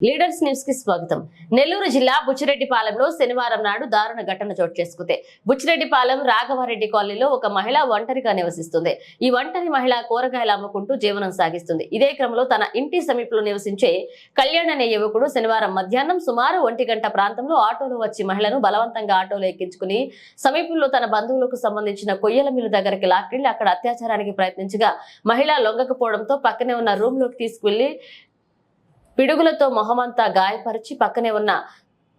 Leaders న్యూస్కి స్వాగతం. నెల్లూరు జిల్లా బుచ్చిరెడ్డిపాలెంలో శనివారం నాడు దారుణ ఘటన చోటు చేసుకుంది. బుచ్చిరెడ్డిపాలెం రాఘవారెడ్డి కాలనీలో ఒక మహిళ ఒంటరిగా నివసిస్తుంది. ఈ ఒంటరి మహిళ కూరగాయలు అమ్ముకుంటూ జీవనం సాగిస్తుంది. ఇదే క్రమంలో తన ఇంటి సమీపంలో నివసించే కళ్యాణ్ అనే యువకుడు శనివారం మధ్యాహ్నం సుమారు ఒంటి గంట ప్రాంతంలో ఆటోలో వచ్చి మహిళను బలవంతంగా ఆటోలో ఎక్కించుకుని సమీపంలో తన బంధువులకు సంబంధించిన కొయ్యల మిల్లు దగ్గరికి లాక్కెళ్ళి అక్కడ అత్యాచారానికి ప్రయత్నించగా మహిళ లొంగకపోవడంతో పక్కనే ఉన్న రూమ్లోకి తీసుకువెళ్ళి పిడుగులతో మొహమంతా గాయపరిచి పక్కనే ఉన్న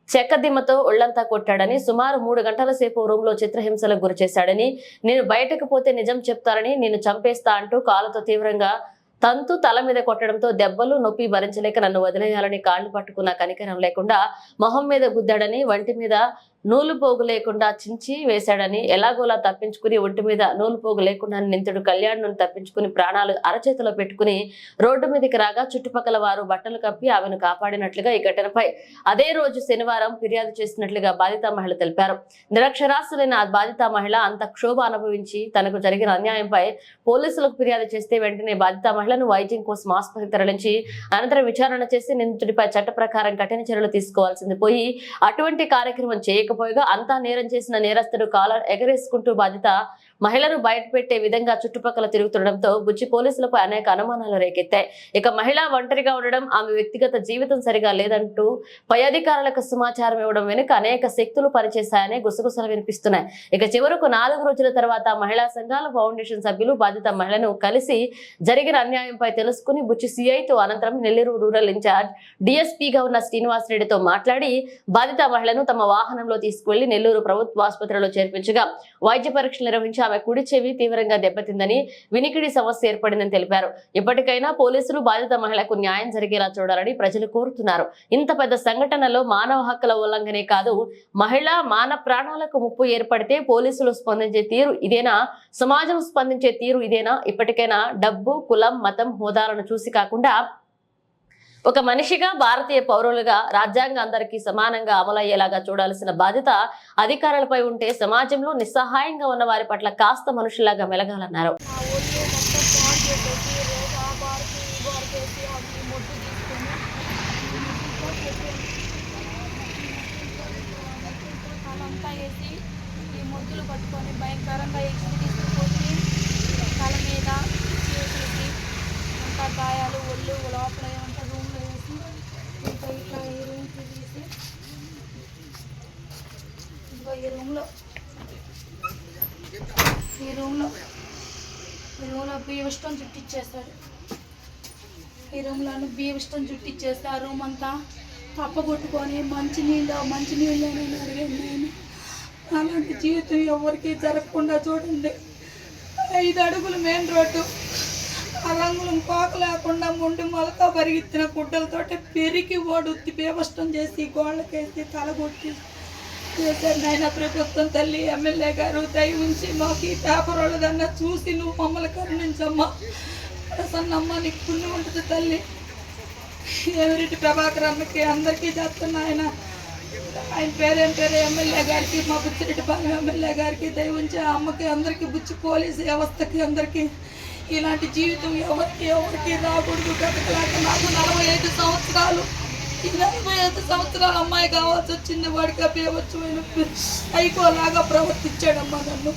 చెక్కదిమ్మతో ఒళ్ళంతా కొట్టాడని సుమారు మూడు గంటల సేపు రూమ్లో చిత్రహింసలకు గురి చేశాడని నేను బయటకు పోతే నిజం చెప్తారని నేను చంపేస్తా అంటూ కాలుతో తీవ్రంగా తంతు తల మీద కొట్టడంతో దెబ్బలు నొప్పి భరించలేక నన్ను వదిలేయాలని కాళ్ళు పట్టుకున్న కనికరం లేకుండా మొహం మీద గుద్దాడని వంటి మీద నూలు పోగు లేకుండా చించి వేశాడని ఎలాగోలా తప్పించుకుని ఒంటి మీద నూలు పోగు లేకుండా నింతుడు కళ్యాణ్ తప్పించుకుని ప్రాణాలు అరచేతిలో పెట్టుకుని రోడ్డు మీదకి రాగా చుట్టుపక్కల వారు బట్టలు కప్పి ఆమెను కాపాడినట్లుగా ఈ ఘటనపై అదే రోజు శనివారం ఫిర్యాదు చేసినట్లుగా బాధిత మహిళ తెలిపారు. నిరక్షరాస్యులైన ఆ బాధిత మహిళ అంత క్షోభ అనుభవించి తనకు జరిగిన అన్యాయంపై పోలీసులకు ఫిర్యాదు చేస్తే వెంటనే బాధిత మహిళను వైద్యం కోసం ఆసుపత్రికి తరలించి అనంతరం విచారణ చేసి నిందితుడిపై చట్ట ప్రకారం కఠిన చర్యలు తీసుకోవాల్సింది పోయి అటువంటి కార్యక్రమం చేయకపోయగా అంతా నేరం చేసిన నేరస్తుడు కాలర్ ఎగరేసుకుంటూ బాధిత మహిళను బయటపెట్టే విధంగా చుట్టుపక్కల తిరుగుతుండడంతో బుచ్చి పోలీసులపై అనేక అనుమానాలు రేకెత్తాయి. ఇక మహిళ ఒంటరిగా ఉండడం ఆమె వ్యక్తిగత జీవితం సరిగా లేదంటూ పై అధికారులకు సమాచారం ఇవ్వడం వెనుక అనేక శక్తులు పనిచేశాయని గుసగుసలు వినిపిస్తున్నాయి. ఇక చివరకు నాలుగు రోజుల తర్వాత మహిళా సంఘాల ఫౌండేషన్ సభ్యులు బాధిత మహిళను కలిసి జరిగిన అన్యాయంపై తెలుసుకుని బుచ్చి సిఐతో అనంతరం నెల్లూరు రూరల్ ఇన్ఛార్జ్ డిఎస్పీగా ఉన్న శ్రీనివాసరెడ్డితో మాట్లాడి బాధిత మహిళను తమ వాహనంలో తీసుకువెళ్ళి నెల్లూరు ప్రభుత్వ ఆసుపత్రిలో చేర్పించగా వైద్య పరీక్షలు నిర్వహించి ఆమె కుడి చెవి తీవ్రంగా దెబ్బతిందని వినికిడి సమస్య ఏర్పడిందని తెలిపారు. ఇప్పటికైనా పోలీసులు బాధిత మహిళకు న్యాయం జరిగేలా చూడాలని ప్రజలు కోరుతున్నారు. ఇంత పెద్ద సంఘటనలో మానవ హక్కుల ఉల్లంఘనే కాదు మహిళ మాన ప్రాణాలకు ముప్పు ఏర్పడితే పోలీసులు స్పందించే తీరు ఇదేనా? సమాజం స్పందించే తీరు ఇదేనా? ఇప్పటికైనా డబ్బు కులం మతం హోదాలను చూసి కాకుండా ఒక మనిషిగా భారతీయ పౌరులుగా రాజ్యాంగం అందరికీ సమానంగా అమలయ్యేలాగా చూడాల్సిన బాధ్యత అధికారులపై ఉంటే సమాజంలో నిస్సహాయంగా ఉన్న వారి పట్ల కాస్త మనుషులాగా మెలగాలన్నారు. ఈ పట్టుకొని భయంకరంగా తల మీద చేసేసి గాయాలు ఒళ్ళు లోపల రూమ్కి ఇంకో ఈ రూమ్లో. ఈ రూమ్లో. ఈ రూమ్లో బియ్యం ఇష్టం చుట్టిచ్చేస్తాడు ఈ రూమ్లో బియ్యం ఇష్టం చుట్టిచ్చేస్తే ఆ రూమ్ అంతా తప్పగొట్టుకొని మంచి నీళ్ళు మంచి నీళ్ళు అని అడిగాను నేను. అలాంటి జీవితం ఎవరికి జరగకుండా చూడండి. ఐదు అడుగులు మెయిన్ రోడ్డు. అలంగులం కోక లేకుండా ముండి మొలక పరిగెత్తిన గుడ్డలతోటి పెరిగి ఓడుద్ది బీభష్టం చేసి గోళ్ళకేసి తలగొట్టి చేశారు నాయన ప్రభుత్వం తల్లి ఎమ్మెల్యే గారు దయ ఉంచి మాకు ఈ పేపర్ వాళ్ళదన్నా చూసి నువ్వు మమ్మల్ని కరుణించమ్మా. ప్రసన్నమ్మ నీకు పుణ్యం ఉంటుంది తల్లి. ఎవరిటి ప్రభాకర్ అమ్మకి అందరికీ చేస్తున్నా ఆయన ఆయన పేరేం పేరు? ఎమ్మెల్యే గారికి మా బుచ్చిరెడ్డిపాలెం ఎమ్మెల్యే గారికి దయ ఉంచి ఆ అమ్మకి అందరికీ బుచ్చి పోలీసు వ్యవస్థకి అందరికీ ఇలాంటి జీవితం ఎవరికి ఎవరికి రాకూడదు. బ్రతకలేక నాకు నలభై ఐదు సంవత్సరాలు. ఈ నలభై ఐదు సంవత్సరాల అమ్మాయి కావాల్సి వచ్చింది వాడికి అభ్యవచ్చు అయిపోలాగా ప్రవర్తించాడమ్మా నన్ను.